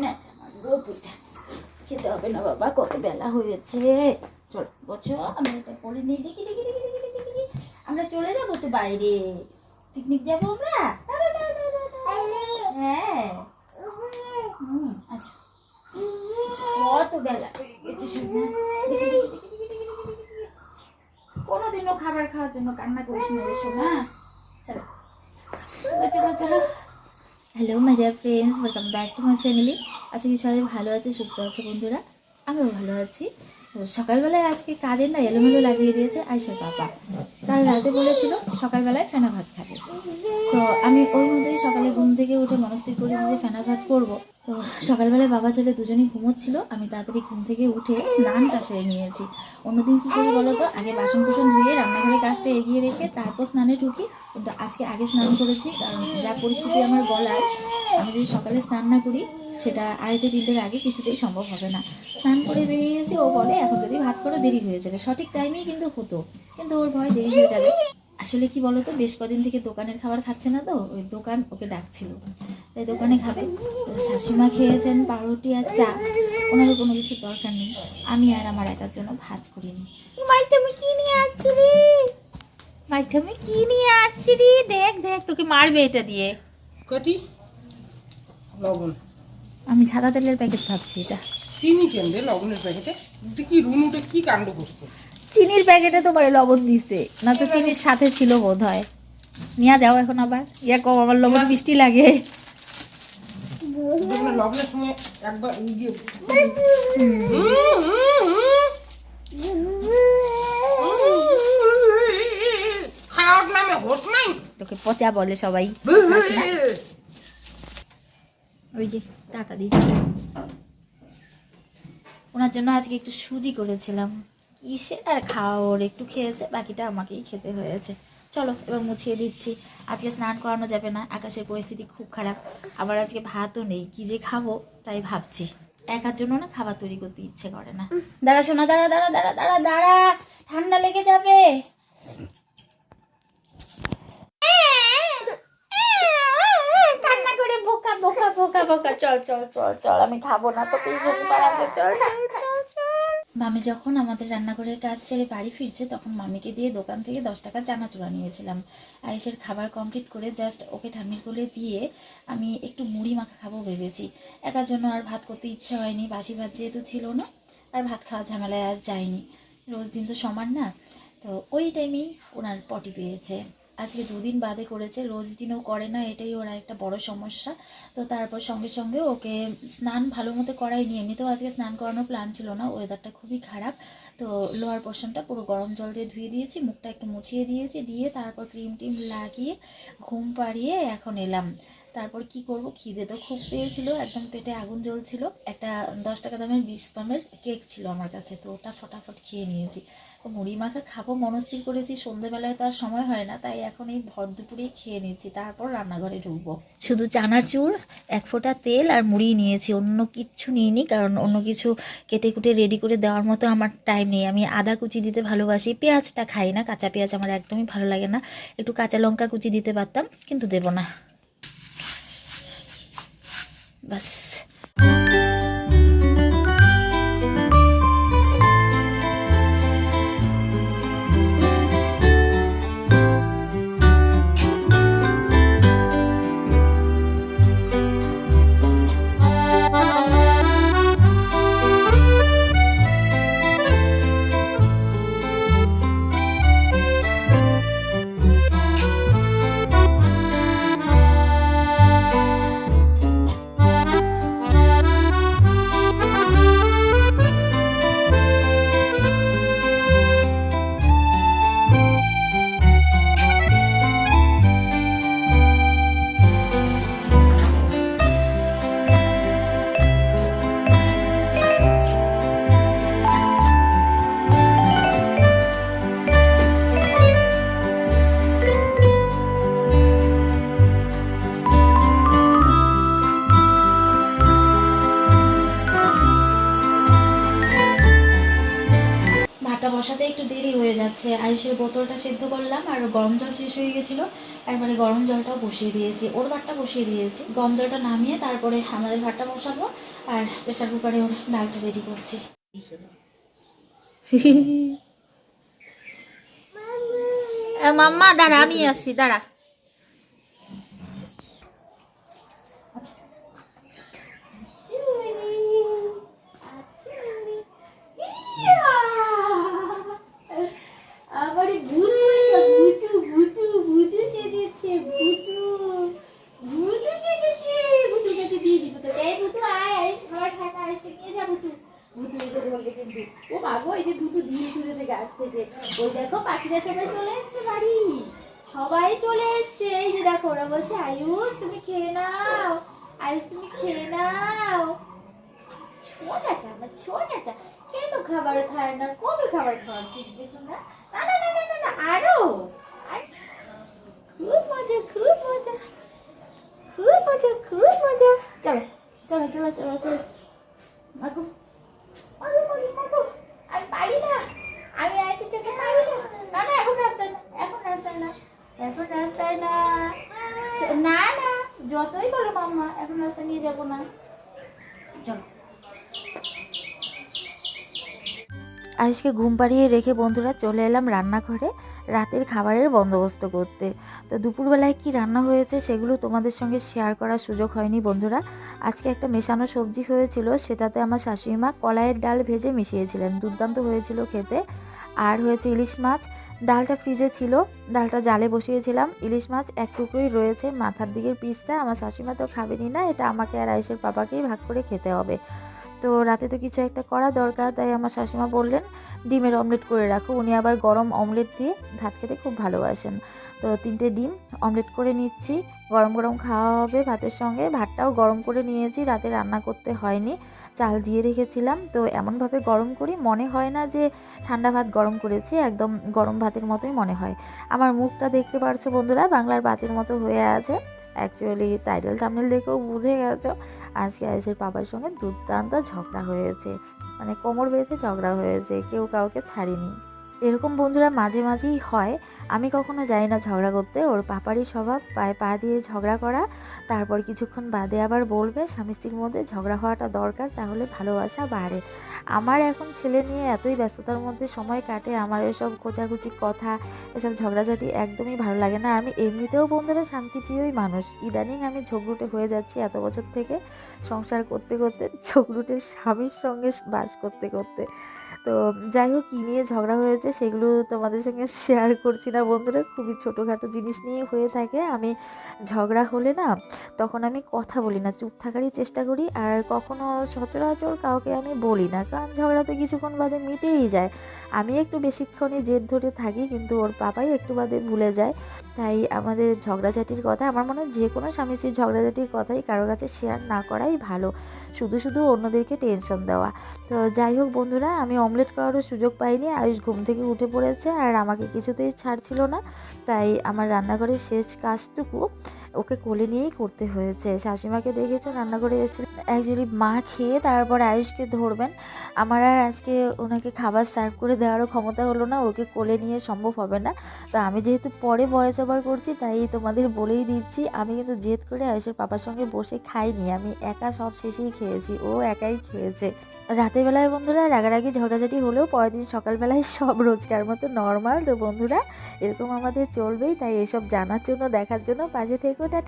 ন্যাটা মারবো খেতে হবে না বাবা কত বেলা হয়েছে চলো বছো আমি এটা পরে নিয়ে দেখি দেখি দেখি দেখি দেখি দেখি আমরা চলে যাব তো বাইরে পিকনিক যাব আমরা হ্যাঁ আচ্ছা কত বেলা কোনোদিনও খাবার খাওয়ার জন্য কান্না করিস না শোনা hello my dear friends welcome back to my family আজকে কি সবাই ভালো আছে, সুস্থ আছে বন্ধুরা। আমিও ভালো আছি। সকালবেলায় আজকে কাজের না এলোমেলো লাগিয়ে দিয়েছে আয়সার পাপা কাল রাতে বলেছিল সকালবেলায় ফেনা ভাত খাবে। তো আমি ওর মধ্যেই সকালে ঘুম থেকে উঠে মনস্থির করেছি যে ফেনা ভাত করব। তো সকালবেলায় বাবা ছেলে দুজনেই ঘুমোচ্ছিল। আমি তাড়াতাড়ি ঘুম থেকে উঠে স্নানটা সেরে নিয়েছি। অন্যদিন কী করি বলো তো আগে বাসন কুসন ধুয়ে রান্নাঘরে কাজটা এগিয়ে রেখে তারপর স্নানে ঢুকি। কিন্তু আজকে আগে স্নান করেছি, কারণ যা পরিস্থিতি আমার গলার আমি যদি সকালে স্নান না করি, সেটা আড়াইতে তিনটের আগে কিছুতেই সম্ভব হবে না। স্নান করে বেরিয়ে গেছি ও বলে, এখন যদি ভাত করে, দেরি হয়ে যাবে। সঠিক টাইমেই কিন্তু হতো। কিন্তু ওর ভয় দেরি হয়ে যাবে। আসলে কি বলতো? বেশ কদিন থেকে দোকানের খাবার খাচ্ছে না তো ওই দোকান ওকে ডাকছিল। তাই দোকানে খাবে। তো শাশুড়িমা খেয়েছেন পাউরুটি আর চা। ওনাদের কোনো কিছু দরকার নেই। আমি আর আমার একার জন্য ভাত করিনি। মাইটা আমি কি নিয়ে আসছি রে? কি নিয়ে আসছি রে? দেখ দেখ তোকে মারবে এটা দিয়ে। কটি? লবণ। আমি সাদা তেলের প্যাকেট ভাবছি এটা। চিনি কেন রে লবণের প্যাকেটে? কি রুনুটা কি কাণ্ড করছে? চিনির প্যাকেটে তো বলে লবণ দিছে। না তো চিনির সাথে ছিল বোধ হয় নিয়ে যাও এখন আবার। ইয়া কম আমার লবণ মিষ্টি লাগে। লবণের সঙ্গে একবার ইয়ে তোকে পচা বলে সবাই। ওই যে টাটা দিচ্ছি। ওনার জন্য আজকে একটু সুজি করেছিলাম। কিসে আর খাওয়া ওর একটু খেয়েছে, বাকিটা আমাকেই খেতে হয়েছে। চলো, এবার মুছিয়ে দিচ্ছি। আজকে স্নান করানো যাবে না, আকাশের পরিস্থিতি খুব খারাপ। আবার আজকে ভাতও নেই, কি যে খাব তাই ভাবছি। একার জন্য না খাবার তৈরি করতে ইচ্ছে করে না। দাঁড়া শোনা দাঁড়া দাঁড়া দাঁড়া দাঁড়া দাঁড়া, ঠান্ডা লেগে যাবে। কান্না করে বোকা বোকা বোকা বোকা। চল চল চল চল, আমি খাব না তোকে ঘুম পাড়াবো চল চল চল চল। মামি যখন আমাদের রান্নাঘরের কাজ ছেড়ে বাড়ি ফিরছে, তখন মামিকে দিয়ে দোকান থেকে দশ টাকার চানাচুরা নিয়েছিলাম। আয়েসের খাবার কমপ্লিট করে জাস্ট ওকে ঠাম্মির কোলে দিয়ে আমি একটু মুড়ি মাখা খাব ভেবেছি। একার জন্য আর ভাত করতে ইচ্ছা হয়নি, বাসি ভাত যেহেতু ছিল না, আর ভাত খাওয়া ঝামেলায় আর যায়নি। রোজ দিন তো সমান না, তো ওই টাইমেই ওনার পটি পেয়েছে। আজকে দুদিন বাদে করেছে, রোজ দিনও করে না, এটাই ওর একটা বড় সমস্যা। তো তারপর সঙ্গে সঙ্গে ওকে স্নান ভালো মতো করাইনি এমনিতেও আজকে স্নান করানোর প্ল্যান ছিল না ওয়েদারটা খুবই খারাপ। তো লোয়ার পোর্শনটা পুরো গরম জল দিয়ে ধুয়ে দিয়েছি, মুখটা একটু মুছিয়ে দিয়েছি, দিয়ে তারপর ক্রিম টিম লাগিয়ে ঘুম পাড়িয়ে এখন এলাম। তারপর কি করব, খিদে তো খুব পেয়েছিল, একদম পেটে আগুন জ্বলছিল। একটা দশ টাকা দামের বিস্কমের কেক ছিল আমার কাছে, তো ওটা ফটাফট খেয়ে নিয়েছি। মুড়ি মাখা খাব মনস্থির করেছি, সন্ধেবেলায় তো আর সময় হয় না, তাই এখন এই ভর দুপুরেই খেয়ে নিয়েছি তারপর রান্নাঘরে ঢুকবো। শুধু চানাচুর এক ফোঁটা তেল আর মুড়ি নিয়েছি, অন্য কিচ্ছু নিইনি, কারণ অন্য কিছু কেটে কুটে রেডি করে দেওয়ার মতো আমার টাইম নেই। আমি আদা কুচি দিতে ভালোবাসি, পেঁয়াজটা খাই না, কাঁচা পেঁয়াজ আমার একদমই ভালো লাগে না, একটু কাঁচা লঙ্কা কুচি দিতে পারতাম, কিন্তু দেবো না। বাস যাচ্ছে আয়ুষের বোতলটা সেদ্ধ করলাম আর গরম জল শেষ হয়ে গেছিল। একবারে গরম জলটাও বসিয়ে দিয়েছি। ওর ভাতটা বসিয়ে দিয়েছি। গরম জলটা নামিয়ে তারপরে আমাদের ভাতটা বসাবো আর প্রেশার কুকারে ওর ডালটা রেডি করছি। মাম্মা দাঁড়া আমি আসছি দাঁড়া আমার ভূতু ভূতু ভূতু সেজেছে ভূতু ভূতু সেজেছে ভূতু কাছে দিয়ে দিব তোকে এই ভূতু আয় আয় সবার ঠাকা আসে নিয়ে যা ভূতু ও মাগো এই যে ভূতু ঝিলে ছুঁড়েছে গাছ থেকে। ওই দেখো, পাখিরা সবাই চলে এসছে বাড়ি। সবাই চলে এসছে। এই যে দেখো, ওরা বলছে, আয়ুষ, তুমি খেয়ে নাও। আয়ুষ, তুমি খেয়ে নাও। ছোটাটা আমার ছোটাটা কেন খাবার খায় না? কবে খাবার খাওয়ার শিখবে শোনা না না না না না আর। খুব মজা খুব মজা। খুব মজা খুব মজা। চলো চলো চলো চলো চলো মাগো মাগো মাগো মাগো আমি পারি না আমি আছি চোখে পারি না না না এখন রাস্তায় না এখন রাস্তায় না এখন রাস্তায় না চ- না না যতই বলো মাম্মা, এখন রাস্তায় নিয়ে যাব না। চলো। আয়ুষকে ঘুম পাড়িয়ে রেখে বন্ধুরা চলে এলাম রান্নাঘরে রাতের খাবারের বন্দোবস্ত করতে। তো দুপুরবেলায় কি রান্না হয়েছে সেগুলো তোমাদের সঙ্গে শেয়ার করার সুযোগ হয়নি বন্ধুরা। আজকে একটা মেশানো সবজি হয়েছিল, সেটাতে আমার শাশুড়ি মা কলাইয়ের ডাল ভেজে মিশিয়েছিলেন। দুর্দান্ত হয়েছিল খেতে। আর হয়েছে ইলিশ মাছ ডালটা ফ্রিজে ছিল, ডালটা জালে বসিয়েছিলাম। ইলিশ মাছ এক টুকরোই রয়েছে, মাথার দিকের পিসটা। আমার শাশুড়ি মা তো খাবেনি না, এটা আমাকে আর আয়ুষের পাপাকেই ভাগ করে খেতে হবে। তো রাতে তো কিছু একটা করা দরকার, তাই আমার শাশুমা বললেন, ডিমের অমলেট করে রাখো। উনি আবার গরম অমলেট দিয়ে ভাত খেতে খুব ভালোবাসেন। তো তিনটে ডিম অমলেট করে নিচ্ছি, গরম গরম খাওয়া হবে ভাতের সঙ্গে। ভাতটাও গরম করে নিয়েছি, রাতে রান্না করতে হয়নি। চাল দিয়ে রেখেছিলাম। তো এমনভাবে গরম করি, মনে হয় না যে ঠান্ডা ভাত গরম করেছি, একদম গরম ভাতের মতোই মনে হয়। আমার মুখটা দেখতে পারছ বন্ধুরা, বাংলার বাচের মতো হয়ে আছে। অ্যাকচুয়ালি টাইটেল টামনেল দেখেও বুঝে গেছো। আজকে আয়ুষের বাবার সঙ্গে দুর্দান্ত ঝগড়া হয়েছে। মানে কোমর বেঁধে ঝগড়া হয়েছে, কেউ কাউকে ছাড়েনি। এরকম বন্ধুরা মাঝে মাঝেই হয়। আমি কখনো যাই না ঝগড়া করতে। ওর পাপারই স্বভাব। পায়ে পা দিয়ে ঝগড়া করা। তারপর কিছুক্ষণ বাদে আবার বলবে, স্বামী স্ত্রীর মধ্যে ঝগড়া হওয়াটা দরকার, তাহলে ভালোবাসা বাড়ে। আমার এখন ছেলে নিয়ে এতই ব্যস্ততার মধ্যে সময় কাটে। আমার এসব খোঁচাখুচি কথা, এসব ঝগড়াঝাটি একদমই ভালো লাগে না। আমি এমনিতেও বন্ধুরা শান্তিপ্রিয়ই মানুষ। ইদানিং আমি ঝগড়ুটে হয়ে যাচ্ছি এত বছর থেকে সংসার করতে করতে, ঝগড়ুটে স্বামীর সঙ্গে বাস করতে করতে। তো যাই হোক, কী নিয়ে ঝগড়া হয়েছে সেগুলো তোমাদের সঙ্গে শেয়ার করছি না বন্ধুরা। খুবই ছোটোখাটো জিনিস নিয়ে হয়ে থাকে। আমি ঝগড়া হলে না তখন আমি কথা বলি না, চুপ থাকারই চেষ্টা করি। আর কখনো সচরাচর কাউকে আমি বলি না, কারণ ঝগড়া তো কিছুক্ষণ বাদে মিটেই যায়। আমি একটু বেশিক্ষণই জেদ ধরে থাকি, কিন্তু ওর পাপাই একটু বাদে ভুলে যায়। তাই আমাদের ঝগড়াঝাটির কথা, আমার মনে হয় যে কোনো স্বামী স্ত্রীর ঝগড়াঝাটির কথাই কারও কাছে শেয়ার না করাই ভালো। শুধু শুধু অন্যদেরকে টেনশন দেওয়া। তো যাই হোক বন্ধুরা, আমি অমলেট করারও সুযোগ পাইনি। আয়ুষ ঘুম থেকে উঠে পড়েছে আর আমাকে কিছুতেই ছাড়ছিল না। তাই আমার রান্নাঘরের শেষ কাজটুকু ওকে কোলে নিয়েই করতে হয়েছে। শাশুমাকে দেখেছ রান্নাঘরে এসে অ্যাকচুয়ালি মা খেয়ে তারপর আয়ুষকে ধরবেন। আমার আর আজকে ওনাকে খাবার সার্ভ করে দেওয়ারও ক্ষমতা হলো না, ওকে কোলে নিয়ে সম্ভব হবে না। তো আমি যেহেতু পরে ভয়েস ওভার করছি, তাই তোমাদের বলেই দিচ্ছি, আমি কিন্তু জেদ করে আয়ুষের পাপার সঙ্গে বসে খাইনি। আমি একা সব শেষেই খেয়েছি, ও একাই খেয়েছে। রাতের বেলায় বন্ধুরা রাগারাগি ঝগড়াঝাটি হলেও পরের দিন সকালবেলায় সব রোজকার মতো নর্মাল তো বন্ধুরা এরকম আমাদের চলবেই, তাই এসব জানার জন্য, দেখার জন্য পাশে থেকে, টাটা।